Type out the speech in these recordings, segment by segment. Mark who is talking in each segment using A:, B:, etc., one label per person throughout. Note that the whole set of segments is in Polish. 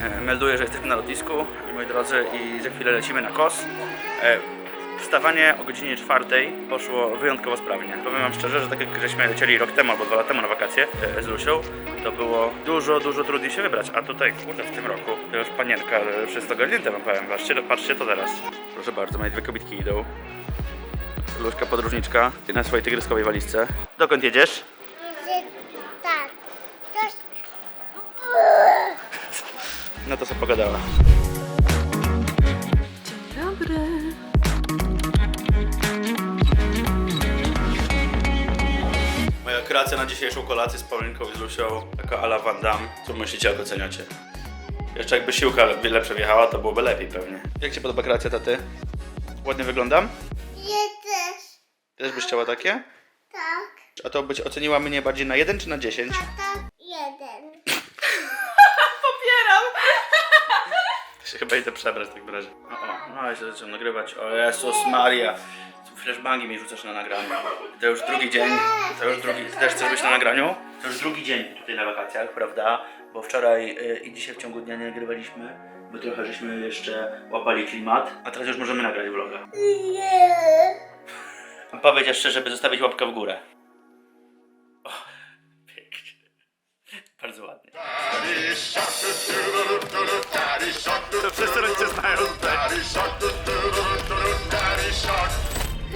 A: E, Melduję, że jesteśmy na lotnisku, moi drodzy, i za chwilę lecimy na KOS. E, Wstawanie o godzinie czwartej poszło wyjątkowo sprawnie. Powiem wam szczerze, że tak jak żeśmy lecieli rok temu albo dwa lata temu na wakacje e, z Lusią, to było dużo, dużo trudniej się wybrać. A tutaj, kurde, w tym roku to już panienka wszystko ogarnięte wam powiem. Patrzcie, patrzcie to teraz. Proszę bardzo, moje dwie kobitki idą. Luśka podróżniczka na swojej tygryskowej walizce. Dokąd jedziesz?
B: Że tak. To jest...
A: No to sobie pogadała.
C: Dzień dobry.
A: Moja kreacja na dzisiejszą kolację z Paulinką i z Lusią, taka ala Van Damme. Co myślicie, jak oceniacie? Jeszcze jakby siłka le- lepsze wjechała, to byłoby lepiej pewnie. Jak Ci podoba kreacja taty? Ładnie wyglądam?
B: Jedziesz.
A: Ty też byś chciała takie?
B: Tak.
A: A to byś oceniła mnie bardziej na 1 czy na 10?
B: Tata jeden.
A: Się chyba idę przebrać w takim razie. O, o, no ja się zacząłem nagrywać. O Jezus Maria. Flashbangi mi rzucasz na nagraniu. To już drugi dzień. To już drugi. Ty też chcesz być na nagraniu? To już drugi dzień tutaj na wakacjach, prawda? Bo wczoraj y, i dzisiaj w ciągu dnia nie nagrywaliśmy. Bo trochę żeśmy jeszcze łapali klimat. A teraz już możemy nagrać vloga.
B: Nie.
A: A Powiedz jeszcze, żeby zostawić łapkę w górę. To wszyscy rodzice znają tutaj.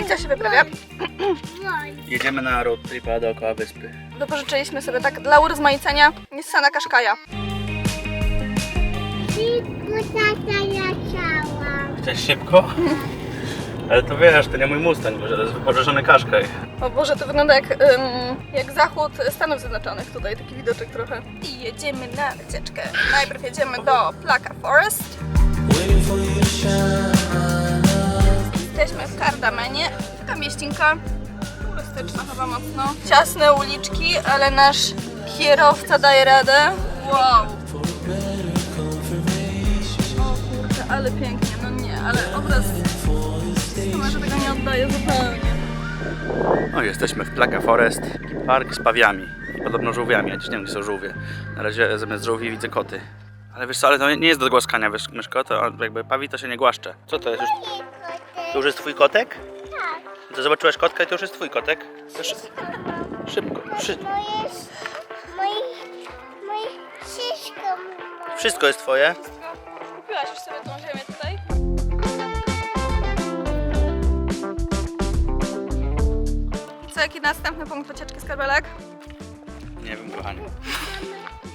C: I co się wyprawia?
A: Jedziemy na road tripa dookoła wyspy.
C: Wypożyczyliśmy sobie tak dla urozmaicenia Nissana Qashqai'a.
B: Szybko tata leciała.
A: Chcesz szybko? Ale to wiesz, to nie mój Mustang, bo to jest wypożyczony kaszkaj.
C: O Boże, to wygląda jak, ym, jak zachód Stanów Zjednoczonych tutaj, taki widoczek trochę. I jedziemy na wycieczkę. Najpierw jedziemy do Plaka Forest. Jesteśmy w Cardamenie. Taka mieścinka turystyczna chyba mocno. Ciasne uliczki, ale nasz kierowca daje radę. Wow! O kurde, ale pięknie, no nie, ale obraz oddaje zupełnie.
A: No jesteśmy w Plaka Forest, park z pawiami i podobno żółwiami, ja dziś nie wiem gdzie są żółwie. Na razie zamiast żółwi widzę koty. Ale wiesz co, ale to nie jest do głaskania, wiesz, myszko, to jakby pawi to się nie głaszcze. Co to jest? Już, to już jest twój kotek?
B: Tak.
A: To zobaczyłaś kotka i to już jest twój kotek? To szy- szybko, szy-
B: To jest... Mój... Mój wszystko
A: wszystko jest twoje.
C: Kupiłaś już sobie tą ziemię tutaj? Jaki następny punkt wycieczki skarbelek?
A: Nie wiem, kochanie.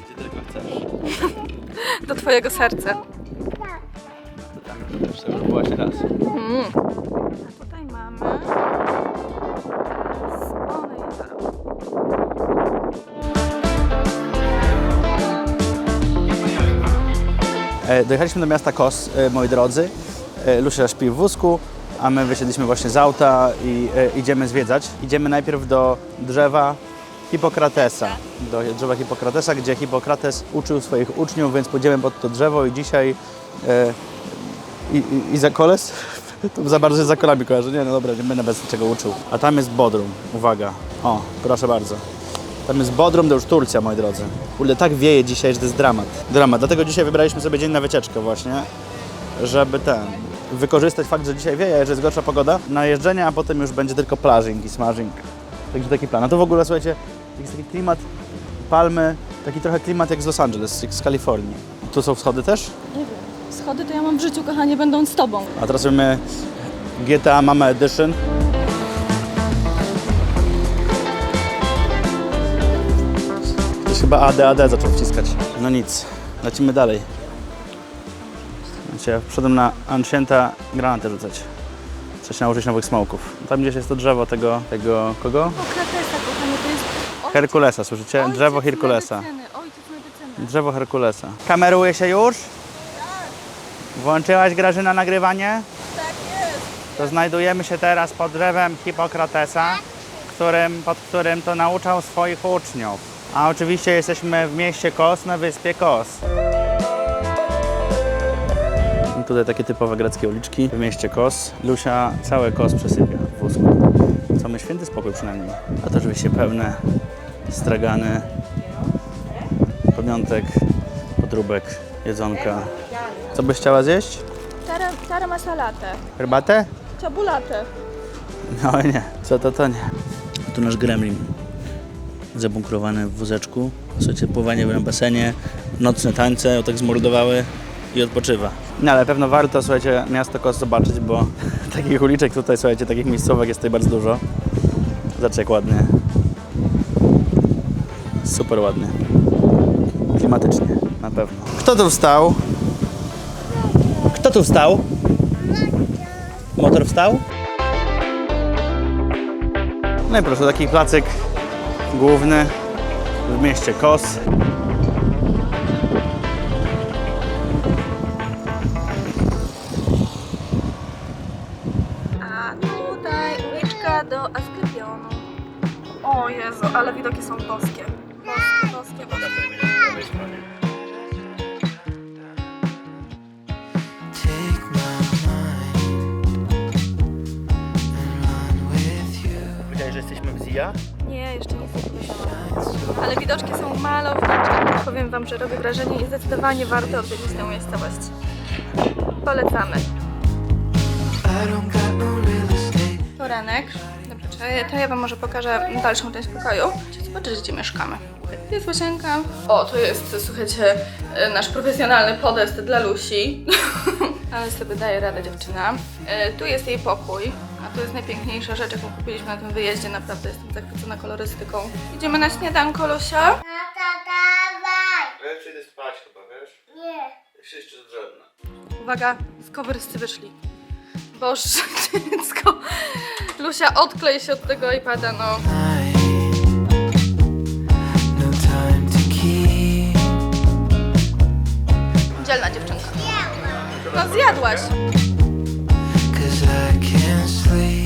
A: Gdzie tylko chcesz.
C: Do twojego serca.
A: To tam już też byłaś raz.
C: Mm. A tutaj mamy...
A: E, Dojechaliśmy do miasta Kos, e, moi drodzy. E, Lucia śpi w wózku, a my wysiedliśmy właśnie z auta i e, idziemy zwiedzać. Idziemy najpierw do drzewa Hipokratesa. Do drzewa Hipokratesa, gdzie Hipokrates uczył swoich uczniów, więc pójdziemy pod to drzewo i dzisiaj e, i, i, i za koles? To za bardzo za kolami kojarzy. Nie, no dobra, nie będę bez czego uczył. A tam jest Bodrum. Uwaga. O, proszę bardzo. Tam jest Bodrum, to już Turcja, moi drodzy. Kurde, tak wieje dzisiaj, że to jest dramat. Dramat. Dlatego dzisiaj wybraliśmy sobie dzień na wycieczkę właśnie, żeby ten, wykorzystać fakt, że dzisiaj wieje, że jest gorsza pogoda, na jeżdżenie, a potem już będzie tylko plażing i smażing. Także taki plan. A to w ogóle, słuchajcie, jest taki klimat palmy, taki trochę klimat jak z Los Angeles, jak z Kalifornii. Tu są wschody też?
C: Nie wiem. Schody to ja mam w życiu, kochanie, będą z tobą.
A: A teraz robimy GTA Mama Edition. Ktoś chyba ADAD zaczął wciskać. No nic, lecimy dalej. Ja wszedłem na Ancienta granaty rzucać. Coś nałożyć nowych smoków. Tam gdzieś jest to drzewo tego, tego kogo?
C: Kratesa, kochanie, to jest...
A: Herkulesa, słyszycie? Drzewo Herkulesa.
C: Ojciec medycyny.
A: Drzewo Herkulesa. Kameruje się już? Włączyłaś Grażyna nagrywanie?
C: Tak jest.
A: To znajdujemy się teraz pod drzewem Hipokratesa, którym, pod którym to nauczał swoich uczniów. A oczywiście jesteśmy w mieście Kos, na wyspie Kos. Tutaj takie typowe greckie uliczki w mieście Kos. Lusia całe Kos przesypia w wózku. Co my święty spokój przynajmniej. A to oczywiście pełne stragany, pamiątek wątróbek, jedzonka. Co byś chciała zjeść?
C: Tara, tara masalatę.
A: Herbatę?
C: Ciabulatę.
A: No nie, co to to nie. Tu nasz gremlin. Zabunkrowany w wózeczku. Słuchajcie, pływanie na basenie, nocne tańce, tak zmordowały i odpoczywa. No ale pewno warto, słuchajcie, miasto Kos zobaczyć, bo takich uliczek tutaj, słuchajcie, takich miejscówek jest tutaj bardzo dużo. Zobaczcie jak ładnie. Super ładnie. Klimatycznie, na pewno. Kto tu wstał? Kto tu wstał? Motor wstał? No i proszę, taki placyk główny w mieście Kos.
C: Ale widoki są boskie. Boskie, boskie, boskie.
A: Powiedziałeś, że jesteśmy w Zia?
C: Nie, jeszcze nie powiedziałam. Ale widoczki są malownicze. Powiem Wam, że robi wrażenie i zdecydowanie warto odwiedzić tę miejscowość. Polecamy.
D: No.
C: Poranek. To to ja Wam może pokażę dalszą część pokoju. Zobaczyć, gdzie mieszkamy. Tu jest łazienka. O, to jest, słuchajcie, e, nasz profesjonalny podest dla Lusi. Ale sobie daje radę dziewczyna. E, Tu jest jej pokój. A to jest najpiękniejsza rzecz, jaką kupiliśmy na tym wyjeździe. Naprawdę jestem zachwycona kolorystyką. Idziemy na śniadanko, Lusia.
B: Tata, dawaj.
A: Ja przyjdę spać chyba, wiesz?
B: Nie.
A: Jeszcze jeszcze drzewna.
C: Uwaga, z coverscy wyszli. Boże, dziecko. Lusia, odklej się od tego iPada, no. Dzielna dziewczynka. No zjadłaś.
D: Cause I can't sleep.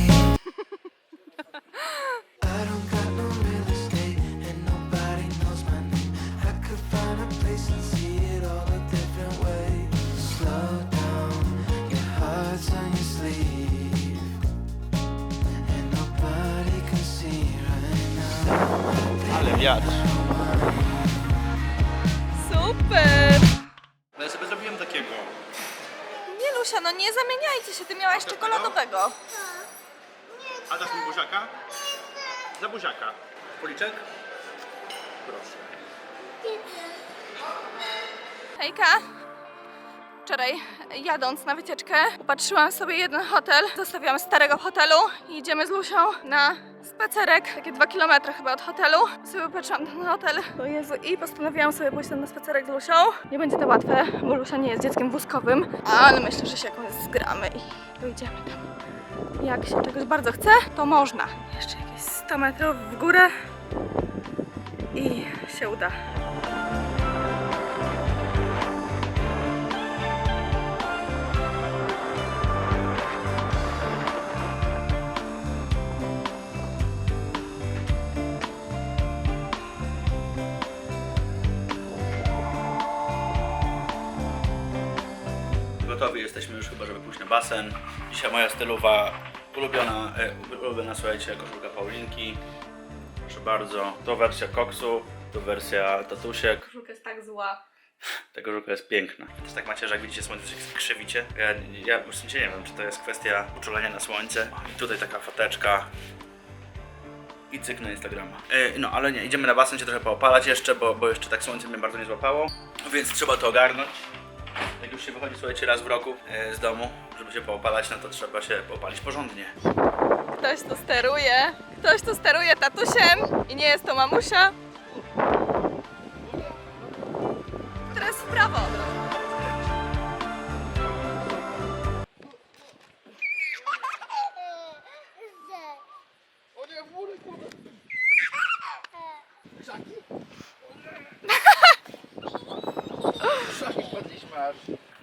C: Super.
A: No ja sobie zrobiłem takiego.
C: Nie Lusia, no nie zamieniajcie się, ty miałaś czekoladowego.
A: A dasz mi buziaka? Za buziaka. Policzek? Proszę.
C: Hejka. Wczoraj jadąc na wycieczkę upatrzyłam sobie jeden hotel, zostawiłam starego hotelu i idziemy z Lusią na spacerek, takie dwa kilometry chyba od hotelu. Sobie upatrzyłam ten hotel, o Jezu, i postanowiłam sobie pójść tam na spacerek z Lusią. Nie będzie to łatwe, bo Lusia nie jest dzieckiem wózkowym, ale myślę, że się jakąś zgramy i dojdziemy tam. Jak się czegoś bardzo chce, to można. Jeszcze jakieś 100 metrów w górę i się uda.
A: Już chyba, żeby pójść na basen. Dzisiaj moja stylowa, ulubiona, e, ulubiona słuchajcie, koszulka Paulinki. Proszę bardzo. To wersja koksu, to wersja tatusiek.
C: Koszulka jest tak zła.
A: Ta koszulka jest piękna. Też tak macie, że jak widzicie słońce, się krzywicie. Ja, ja sumie nie wiem, czy to jest kwestia uczulenia na słońce. I tutaj taka fateczka. I cyk na Instagrama. E, no ale nie, idziemy na basen się trochę poopalać jeszcze, bo, bo jeszcze tak słońce mnie bardzo nie złapało. Więc trzeba to ogarnąć. Jak już się wychodzi, słuchajcie, raz w roku e, z domu, żeby się poopalać, no to trzeba się poopalić porządnie.
C: Ktoś tu steruje. Ktoś tu steruje tatusiem i nie jest to mamusia. Teraz w prawo.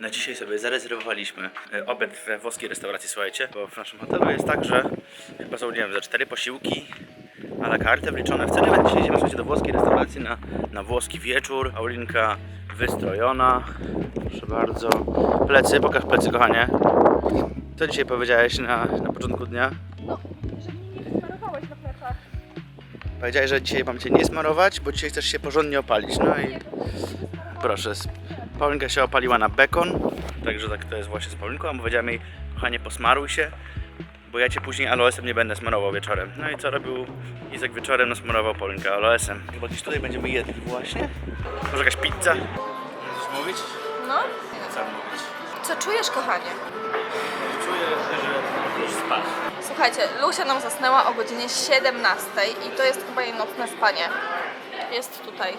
A: Na dzisiaj sobie zarezerwowaliśmy e, obiad we włoskiej restauracji, słuchajcie, bo w naszym hotelu jest tak, że chyba są, nie wiem, za cztery posiłki a la carte wliczone w cenę, dzisiaj idziemy, słuchajcie, do włoskiej restauracji na, na włoski wieczór. Paulinka wystrojona, proszę bardzo. Plecy, pokaż plecy, kochanie. Co dzisiaj powiedziałeś na, na początku dnia?
C: No, że mnie nie wysmarowałeś na plecach.
A: Powiedziałeś, że dzisiaj mam Cię nie smarować, bo dzisiaj chcesz się porządnie opalić. No i proszę, Paulinka się opaliła na bekon, także tak to jest właśnie z Paulinką. A powiedziałem jej, kochanie, posmaruj się, bo ja cię później aloesem nie będę smarował wieczorem. No i co robił Izek wieczorem? No smarował Paulinkę aloesem. Chyba gdzieś tutaj będziemy jedli właśnie. Może jakaś pizza? Możesz mówić?
C: No.
A: Co mówić.
C: Co czujesz, kochanie?
A: Czuję, że możesz spać.
C: Słuchajcie, Lucia nam zasnęła o godzinie 17 i to jest chyba jej nocne spanie. Jest tutaj.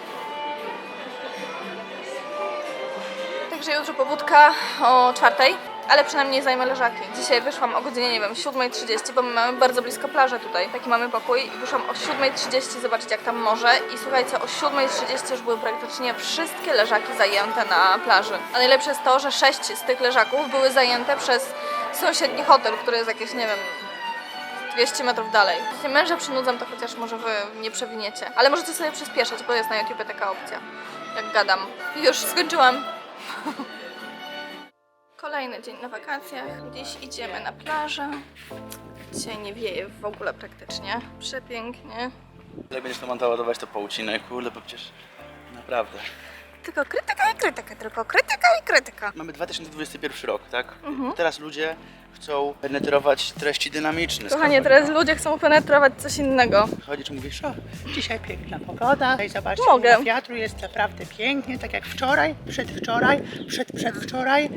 C: Także jutro pobudka o czwartej, ale przynajmniej zajmę leżaki. Dzisiaj wyszłam o godzinie, nie wiem, 7.30, bo my mamy bardzo blisko plażę tutaj. Taki mamy pokój i wyszłam o 7.30 zobaczyć jak tam morze i słuchajcie, o 7.30 już były praktycznie wszystkie leżaki zajęte na plaży. A najlepsze jest to, że sześć z tych leżaków były zajęte przez sąsiedni hotel, który jest jakieś, nie wiem, 200 metrów dalej. Jeśli męża przynudzam, to chociaż może wy nie przewiniecie. Ale możecie sobie przyspieszać, bo jest na YouTube taka opcja. Jak gadam. Już skończyłam. Kolejny dzień na wakacjach. Dziś idziemy na plażę. Dzisiaj nie wieje w ogóle praktycznie. Przepięknie.
A: Jak będziesz to montować, to po ucinek, kurde, bo przecież naprawdę.
C: Tylko krytyka i krytyka, tylko krytyka i krytyka.
A: Mamy 2021 rok, tak? Teraz ludzie chcą penetrować treści dynamiczne.
C: Kochanie, teraz ludzie chcą penetrować coś innego.
A: Chodzisz, mówisz, o,
E: Dzisiaj piękna pogoda. Tutaj zobaczcie,
C: Mogę.
E: wiatru jest naprawdę pięknie, tak jak wczoraj, przedwczoraj, przed, przedwczoraj,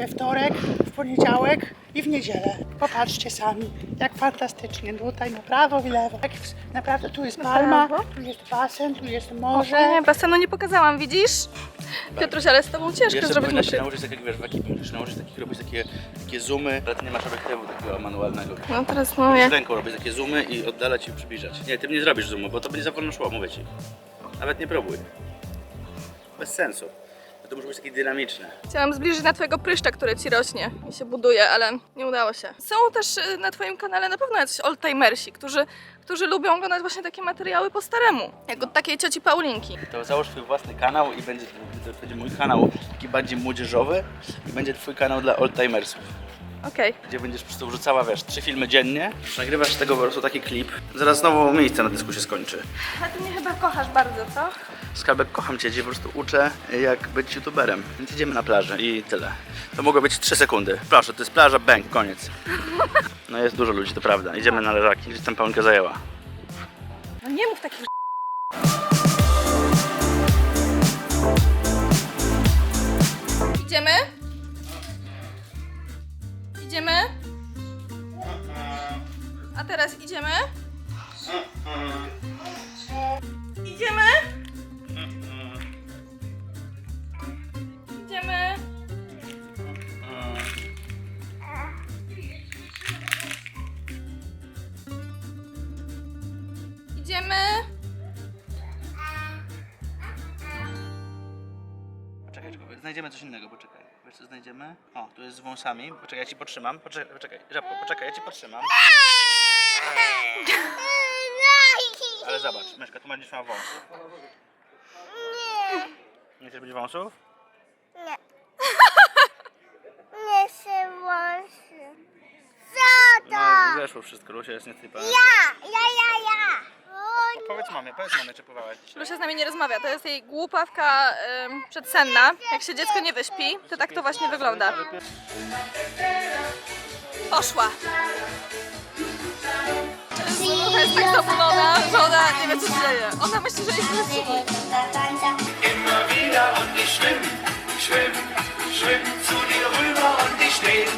E: we wtorek, w poniedziałek i w niedzielę. Popatrzcie sami, jak fantastycznie. Tutaj na prawo i lewo. Tak, w- naprawdę tu jest palma,
C: prawo?
E: tu jest basen, tu jest
C: O,
E: morze.
C: nie, basenu nie pokazałam, widzisz? Piotruś, ale z tobą ciężko
A: Jeszcze
C: zrobić
A: powinnaś się
C: motyw.
A: nauczyć tak jak wiesz, w ekipie, musisz nauczyć takich robić takie, takie zoomy, ale ty nie masz obiektywu takiego manualnego.
C: No teraz no
A: Musisz
C: jak...
A: ręką robić takie zoomy i oddalać i przybliżać. Nie, ty nie zrobisz zoomu, bo to będzie za wolno szło, mówię ci. Nawet nie próbuj. Bez sensu. To musi być takie dynamiczne.
C: Chciałam zbliżyć na twojego pryszcza, który ci rośnie i się buduje, ale nie udało się. Są też y, na twoim kanale na pewno jacyś oldtimersi, którzy, którzy lubią oglądać właśnie takie materiały po staremu. Jak od takiej cioci Paulinki.
A: To załóż swój własny kanał i będzie, to będzie mój kanał taki bardziej młodzieżowy i będzie twój kanał dla oldtimersów.
C: Okej.
A: Gdzie będziesz po prostu wrzucała, wiesz, trzy filmy dziennie, nagrywasz z tego po prostu taki klip. Zaraz znowu miejsce na dysku się skończy.
C: A ty mnie chyba kochasz bardzo, co?
A: Skarbek, kocham cię, cię po prostu uczę, jak być youtuberem. Więc idziemy na plażę i tyle. To mogło być 3 sekundy. Proszę, to jest plaża, bęk, koniec. No jest dużo ludzi, to prawda. Idziemy na leżaki, gdzieś tam Paulinka zajęła.
C: No nie mów takich
A: znajdziemy coś innego, poczekaj. Wiesz co znajdziemy? O, tu jest z wąsami. Poczekaj, ja ci potrzymam. Poczekaj, poczekaj, Żabko, poczekaj, ja ci potrzymam. Ale zobacz, Myszka, tu będziesz miała wąsów. Nie chcesz być wąsów?
B: Nie się włosy. Co to?
A: No, zeszło wszystko, Lusia jest niesypana.
B: Ja, ja, ja, ja.
A: Powiedz mamie, powiedz mamie, czy pływałaś dzisiaj.
C: Lusia z nami nie rozmawia. To jest jej głupawka ym, przedsenna. Jak się dziecko nie wyśpi, to tak to właśnie wygląda. Poszła. Słuchaj, jest tak zamulona, że ona nie wie co się dzieje. Ona myśli, że jest wysypi.
D: Immer wieder und ich schwimm, schwimm, schwimm zu dir rüber und ich steh.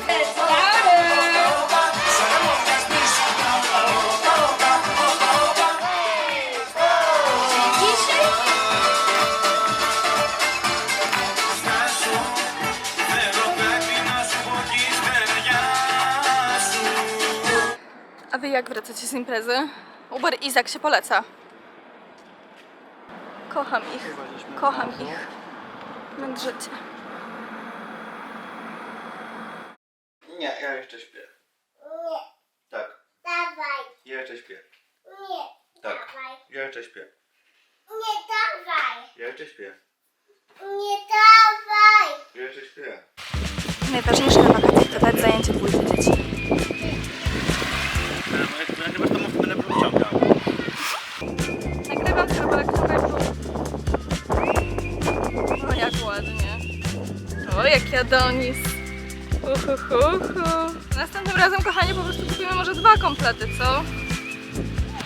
C: Jak wracacie z imprezy? Uber Izak się poleca. Kocham ich. Kocham ich. Nad życie.
A: Nie, ja jeszcze śpię.
B: Nie,
A: Tak,
B: dawaj.
A: ja jeszcze śpię.
B: Nie,
A: Tak,
B: dawaj.
A: ja jeszcze śpię.
B: Nie dawaj.
A: Ja jeszcze śpię.
B: Nie dawaj.
A: Ja jeszcze śpię.
C: Najważniejsze na wakacjach to dać zajęcie dwójce dzieci.
A: No jak ty nagrywasz, to mów, będę wyciągał.
C: Nagrywam O, jak ładnie. O, jaki Adonis. Uhuhuhu. Następnym razem, kochanie, po prostu kupimy może dwa komplety, co?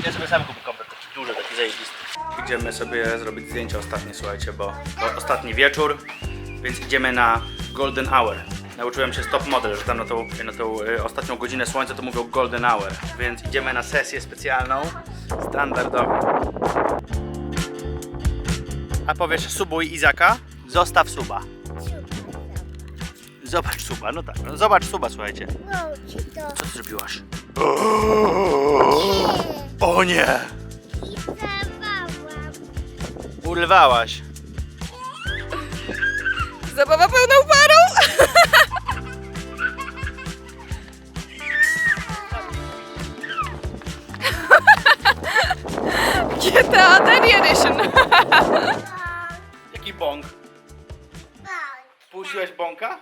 A: Ja sobie sam kupię komplet, taki duży, taki zajebisty. Idziemy sobie zrobić zdjęcie ostatnie, słuchajcie, bo, bo ostatni wieczór, więc idziemy na golden hour. Nauczyłem się stop model, że tam na tą, na tą y, ostatnią godzinę słońca to mówią golden hour, więc idziemy na sesję specjalną, standardową. A powiesz subuj Izaka? Zostaw suba. Zobacz suba, no tak, no zobacz suba, słuchajcie. Co ty zrobiłaś? O nie!
B: I.
A: Urwałaś.
C: Zabawa pełną parą! GTA Daddy Edition.
A: Jaki bąk?
B: Bąk.
A: Puściłeś bąka?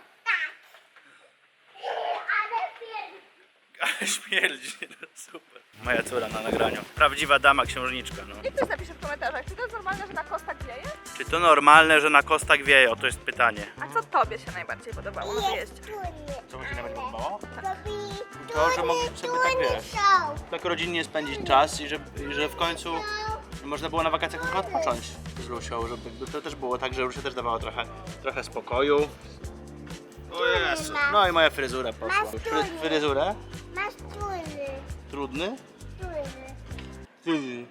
B: Ale
A: śmierdzi, no super. Moja córa na nagraniu. Prawdziwa dama księżniczka, no.
C: Niech ktoś napisze w komentarzach, czy to jest normalne, że na kostach wieje?
A: Czy to normalne, że na kostach wieje? O, to jest pytanie.
C: A co tobie się najbardziej podobało na wyjeździe?
A: Co mi się najbardziej podobało?
B: Robili
A: To, że mogli sobie tak, wiesz. Tak rodzinnie spędzić czas i że, i że w końcu można było na wakacjach trochę odpocząć z Lusią, żeby to też było tak, że Lusia też dawała trochę, trochę spokoju. O Jezu. No i moja fryzura poszła. Fry, fryzurę?
B: Masz turny.
A: Trudny?
B: Turny.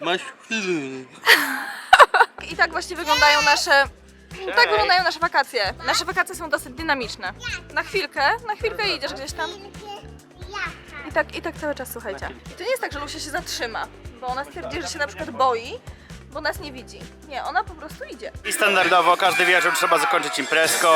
A: Masz fryzurę.
C: I tak właśnie wyglądają nasze... Tak wyglądają nasze wakacje. Nasze wakacje są dosyć dynamiczne. Na chwilkę, na chwilkę idziesz gdzieś tam. I tak, I tak cały czas, słuchajcie. I to nie jest tak, że Lucia się zatrzyma, bo ona stwierdzi, że się na przykład boi, bo nas nie widzi. Nie, ona po prostu idzie.
A: I standardowo każdy wieczór trzeba zakończyć imprezką.